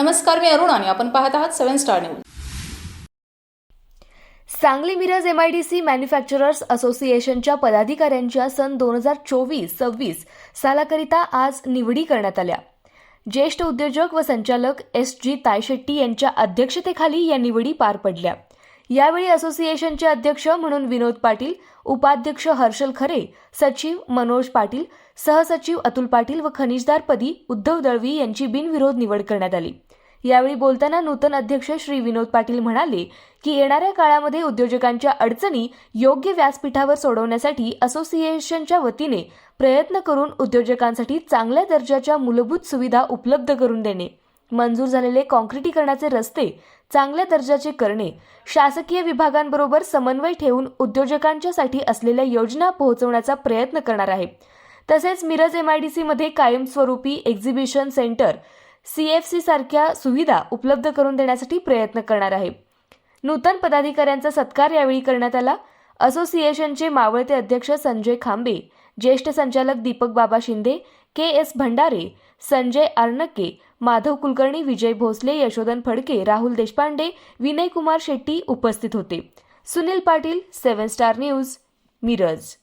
नमस्कार मी अरुण आणि आपण पाहत आहात seven star news. Sangli Miraj M I D C manufacturers असोसिएशनच्या पदाधिकाऱ्यांच्या सन दोन हजार चोवीस सव्वीस सालाकरिता आज निवडी करण्यात आल्या. ज्येष्ठ उद्योजक व संचालक एस जी तायशेट्टी यांच्या अध्यक्षतेखाली या निवडी पार पडल्या. यावेळी असोसिएशनचे अध्यक्ष म्हणून विनोद पाटील उपाध्यक्ष हर्षल खरे सचिव मनोज पाटील सहसचिव अतुल पाटील व खनिजदारपदी उद्धव दळवी यांची बिनविरोध निवड करण्यात आली. यावेळी बोलताना नूतन अध्यक्ष श्री विनोद पाटील म्हणाले की येणाऱ्या काळामध्ये उद्योजकांच्या अडचणी योग्य व्यासपीठावर सोडवण्यासाठी असोसिएशनच्या वतीने प्रयत्न करून उद्योजकांसाठी चांगल्या दर्जाच्या मूलभूत सुविधा उपलब्ध करून देणे. मंजूर झालेले काँक्रिटीकरणाचे रस्ते चांगल्या दर्जाचे करणे शासकीय विभागांबरोबर समन्वय ठेवून उद्योजकांच्यासाठी असलेल्या योजना पोहोचवण्याचा प्रयत्न करणार आहे. तसेच मिरज एमआयडीसीमध्ये कायमस्वरूपी एक्झिबिशन सेंटर सीएफसी सारख्या सुविधा उपलब्ध करून देण्यासाठी प्रयत्न करणार आहे. नूतन पदाधिकाऱ्यांचा सत्कार यावेळी करण्यात आला. असोसिएशनचे मावळते अध्यक्ष संजय खांबे ज्येष्ठ संचालक दीपक बाबा शिंदे के एस भंडारे संजय आर्णके माधव कुलकर्णी विजय भोसले यशोधन फडके राहुल देशपांडे विनय कुमार शेट्टी उपस्थित होते. Sunil Patil seven star news Miraj.